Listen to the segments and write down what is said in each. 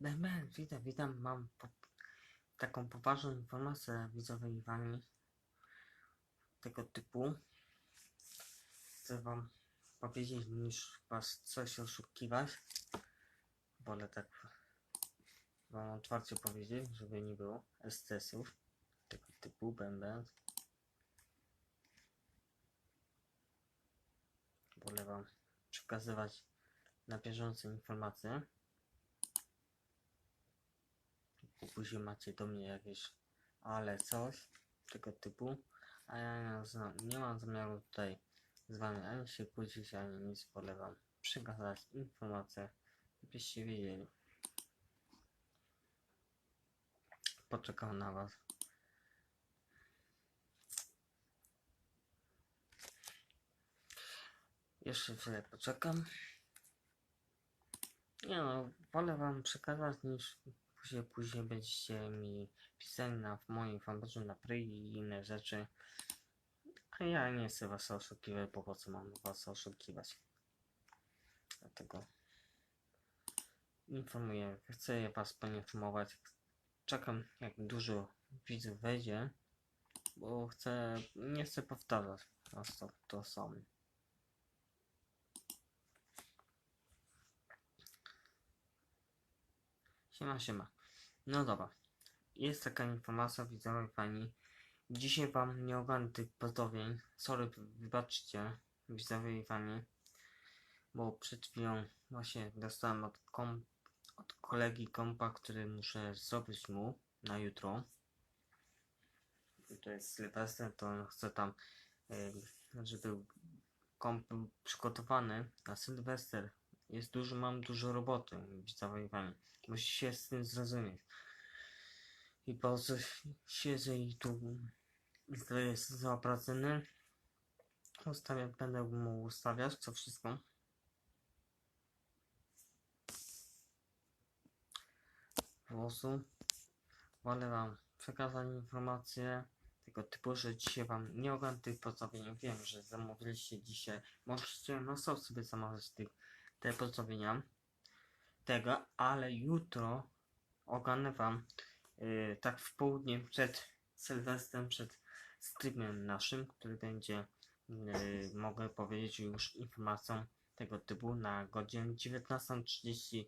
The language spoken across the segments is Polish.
Ben, witam, witam. Mam po, taką poważną informację widzowie i wami tego typu. Chcę wam powiedzieć, niż was coś oszukiwać. Wolę tak wam otwarcie powiedzieć, żeby nie było STS-ów tego typu, będę. Wolę wam przekazywać na bieżąco informacje. bo później macie do mnie jakieś ale coś tego typu, a ja nie, nie mam zamiaru tutaj z wami ani się kłócić, ani nic, wolę wam przekazać informacje, żebyście wiedzieli. Poczekam na was. Jeszcze chwilę poczekam. Nie no, wolę wam przekazać niż później, później będziecie mi pisali na w moim fanpage'u na Pry i inne rzeczy. A ja nie chcę was oszukiwać, bo po co mam was oszukiwać. Dlatego informuję, chcę was poinformować. Czekam jak dużo widzów wejdzie, bo chcę, nie chcę powtarzać po prostu to samo. Siema, siema. No dobra. Jest taka informacja, widzowie pani. Dzisiaj wam nie ogarnę tych pozdrowień. Sorry, wybaczcie, widzowie i pani. Bo przed chwilą właśnie dostałem od, kom, od kolegi kompa, który muszę zrobić mu na jutro. To jest Sylwester, to on chce tam, żeby komp był przygotowany na Sylwester. Jest dużo, mam dużo roboty, widzowie i pani. Musi się z tym zrozumieć. I po co siedzę i tu jest zaopracowany. Ustawiam, będę mu ustawiać to wszystko. Włosu. Wolę wam przekazać informacje tego typu, że dzisiaj wam nie ogarnę tych pozdrowień. Wiem, że zamówiliście dzisiaj. Możecie no stop sobie zamawiać tych, te pozdrowienia tego, ale jutro ogarnę wam yy, tak w południe przed Sylwestrem, przed streamem naszym, który będzie, yy, mogę powiedzieć już informacją tego typu na godzinę 19.30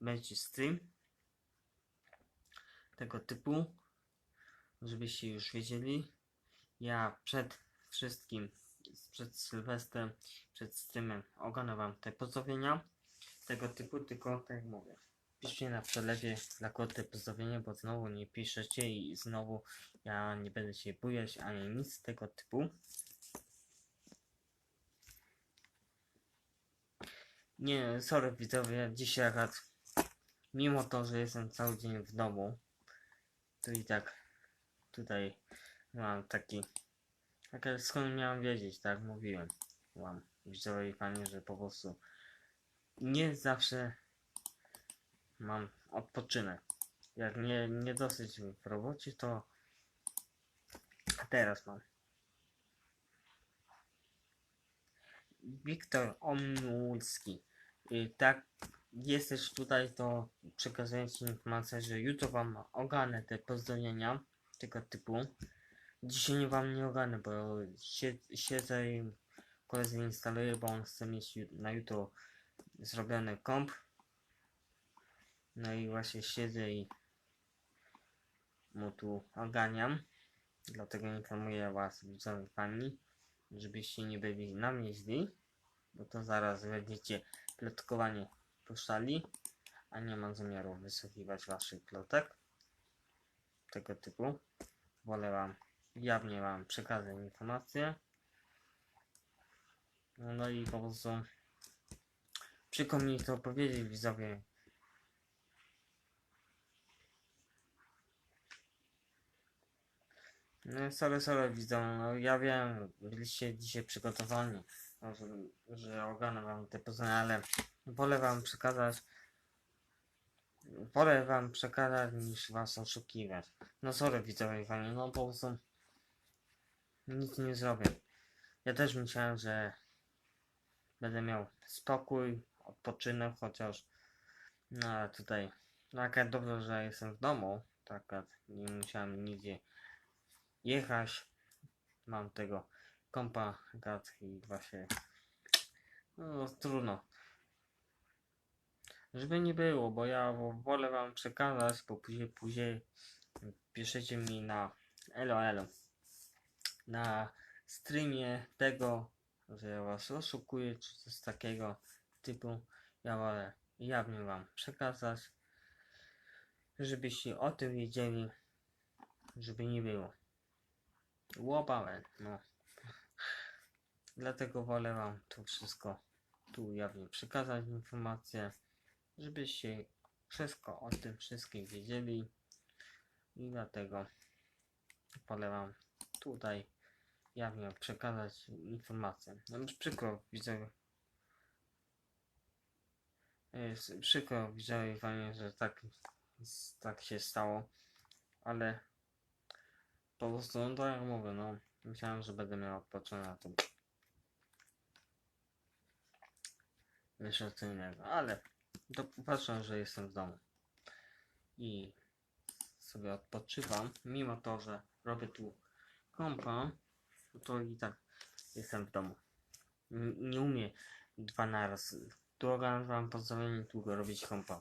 będzie stream tego typu, żebyście już wiedzieli. Ja przed wszystkim, przed Sylwestrem, przed streamem ogarnę wam te pozdrowienia tego typu, tylko tak jak mówię. Piszcie na przelewie dla kogo te pozdrowienia, bo znowu nie piszecie i znowu ja nie będę się bujać ani nic tego typu. Nie, sorry widzowie, dzisiaj akurat mimo to, że jestem cały dzień w domu, to i tak tutaj mam taki, tak skąd miałem wiedzieć, tak mówiłem wam, widzowie i panie, że po prostu nie zawsze mam odpoczynek. Jak nie, nie dosyć w robocie, to teraz mam. Wiktor Omulski. I tak jesteś tutaj, to przekazuję Ci informację, że jutro Wam ogarnę te pozdrowienia tego typu. Dzisiaj nie Wam nie ogarnę, bo sie- siedzę i koledzy instaluję, bo on chce mieć na jutro zrobiony komp. No i właśnie siedzę i mu tu oganiam. Dlatego informuję was, widzowie żebyście nie byli na mnie bo to zaraz będziecie plotkowanie puszczali, a nie mam zamiaru wysłuchiwać waszych plotek tego typu. Wolę wam, jawnie wam przekazać informacje. No i po prostu przykro mi to powiedzieć widzowie. No sorry, sorry widzą, no ja wiem, byliście dzisiaj przygotowani, no, że, że ogarnę wam te poznania, ale wolę wam przekazać, wolę wam przekazać niż was oszukiwać. No sorry widzowie fani, no po prostu nic nie zrobię. Ja też myślałem, że będę miał spokój, odpoczynek, chociaż no ale tutaj No akurat dobrze, że jestem w domu, tak nie musiałem nigdzie jechać. Mam tego kompa gad i właśnie no trudno. Żeby nie było, bo ja wo- wolę wam przekazać, bo później później piszecie mi na elo elo na streamie tego, że ja was oszukuję, czy coś takiego typu. Ja wolę jawnie wam przekazać, żebyście o tym wiedzieli, żeby nie było. Łopałem, no. Dlatego wolę wam to wszystko tu jawnie przekazać informacje, żebyście wszystko o tym wszystkim wiedzieli i dlatego wolę wam tutaj jawnie przekazać informacje. No przykro widzę jest przykro widzę wam, że tak, tak się stało, ale po prostu, no to jak mówię, no myślałem, że będę miał odpocząć na to wyszło co innego, ale patrzę, że jestem w domu. I sobie odpoczywam, mimo to, że robię tu kompa, to i tak jestem w domu. Nie umiem dwa naraz. Długo wam pozwolenie długo robić kompa.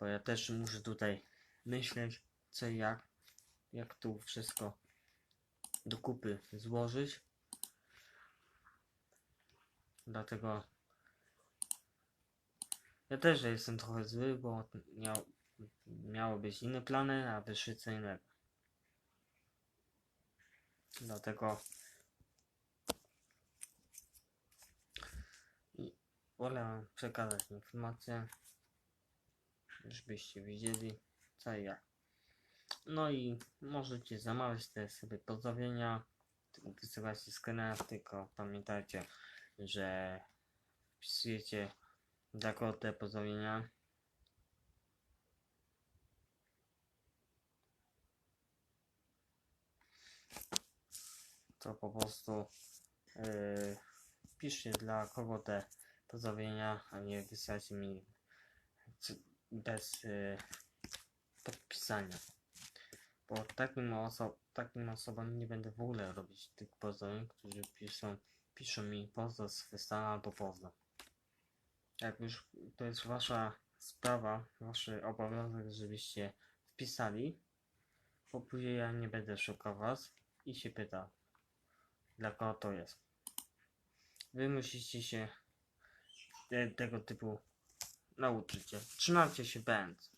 Bo ja też muszę tutaj myśleć, co i jak, jak tu wszystko do kupy złożyć. Dlatego ja też jestem trochę zły, bo miał, miało być inne plany, a wyszły co innego. Dlatego i wolę przekazać informacje, żebyście wiedzieli co i jak. No i możecie zamawiać te sobie pozdrowienia, wysyłajcie skenera, tylko pamiętajcie, że wpisujecie za kogo te pozdrowienia. To po prostu yy, piszcie dla kogo te pozdrowienia, a nie wysyłajcie mi bez yy, podpisania. Bo takim, oso takim osobom nie będę w ogóle robić tych pozdrowień, którzy piszą, piszą mi pozdro z Festana albo pozdro. Jak już to jest wasza sprawa, wasz obowiązek, żebyście wpisali, bo później ja nie będę szukał was i się pyta, dla kogo to jest. Wy musicie się te, tego typu nauczyć. Trzymajcie się, będ.